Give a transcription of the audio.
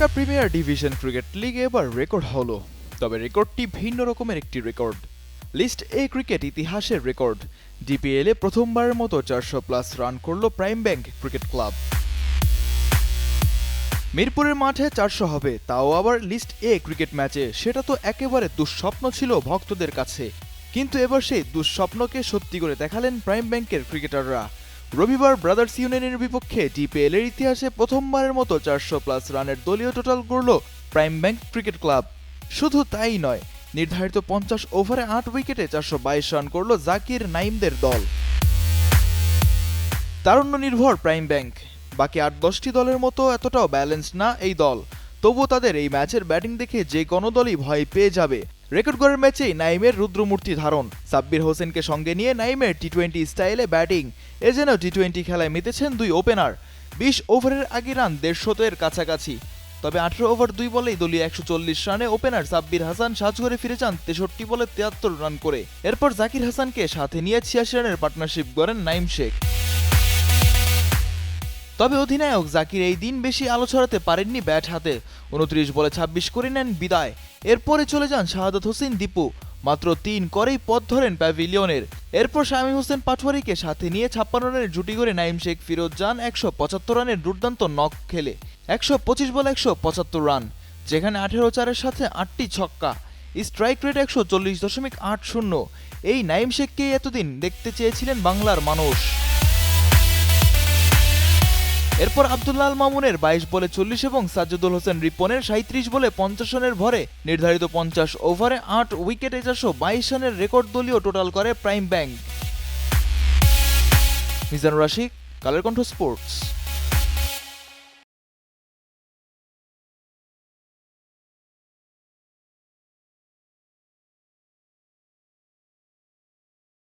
Dhaka premier division cricket league এবার record হলো, তবে রেকর্ডটি ভিন্ন রকমের একটি রেকর্ড। লিস্ট এ ক্রিকেট ইতিহাসের রেকর্ড। ডিপিএলে প্রথমবারের মতো চারশো প্লাস রান করল প্রাইম ব্যাংক ক্রিকেট ক্লাব। মিরপুরের মাঠে চারশো হবে, তাও আবার লিস্ট এ ক্রিকেট ম্যাচে। সেটা তো একেবারে দুঃস্বপ্ন ছিল ভক্তদের কাছে। কিন্তু এবার সেই দুঃস্বপ্নকে সত্যি করে দেখালেন প্রাইম ব্যাংকের ক্রিকেটাররা। রবিবার ব্রাদার্স ইউনিয়নের বিপক্ষে ডিপিএল এর ইতিহাসে প্রথমবারের মতো চারশো প্লাস রানের দলীয় টোটাল করল প্রাইম ব্যাংক ক্রিকেট ক্লাব শুধু তাই নয়, নির্ধারিত পঞ্চাশ ওভারে আট উইকেটে চারশো বাইশ রান করল জাকির নাইমদের দল। তারুণ্য নির্ভর প্রাইম ব্যাংক বাকি আট দশটি দলের মতো এতটাও ব্যালেন্স না এই দল। তবুও তাদের এই ম্যাচের ব্যাটিং দেখে যে কোনো দলই ভয় পেয়ে যাবে। রেকর্ড গড়ের ম্যাচেই নাইমের রুদ্রমূর্তি ধারণ। সাব্বির হোসেনকে সঙ্গে নিয়ে নাইমের টি টোয়েন্টি স্টাইলে ব্যাটিং। এ যেন টি টোয়েন্টি খেলায় মেতেছেন দুই ওপেনার। বিশ ওভারের আগে রান দেড়শতের কাছাকাছি। তবে আঠেরো ওভার দুই বলেই দলীয় একশো চল্লিশ রানে ওপেনার সাব্বির হাসান সাজঘরে ফিরে যান তেষট্টি বলে তিয়াত্তর রান করে। এরপর জাকির হাসানকে সাথে নিয়ে ছিয়াশি রানের পার্টনারশিপ গড়েন নাইম শেখ। তবে অধিনায়ক জাকির এই দিন বেশি আলো ছড়াতে পারেননি ব্যাট হাতে। উনত্রিশ বলে ছাব্বিশ করে নেন বিদায়। এরপরে চলে যান শাহাদত হোসেন, দীপু। মাত্র তিন করেই পথ ধরেন প্যাভিলিয়নের। এরপর শামী হোসেন পাটোয়ারিকে সাথে নিয়ে ছাপ্পান্ন রানের জুটি করে নাইম শেখ ফিরোজ যান একশো পঁচাত্তর রানের দুর্দান্ত নক খেলে। একশো পঁচিশ বলে, একশো পঁচাত্তর রান, যেখানে আঠেরো চারের সাথে আটটি ছক্কা। স্ট্রাইক রেট একশো চল্লিশ দশমিক আট শূন্য। এই নাইম শেখকেই এতদিন দেখতে চেয়েছিলেন বাংলার মানুষ। এরপর আবদুল্লাহ আল মামুনের বাইশ বলে চল্লিশ এবং সাজ্জুদুল হোসেন রিপনের সাঁত্রিশ বলে পঞ্চাশ রানের ভরে। নির্ধারিত পঞ্চাশ ওভারে আট উইকেটে চারশো বাইশ রানের রেকর্ড দলীয় টোটাল করে prime bank. Mizanur Rasik, Kaler Kantho sports.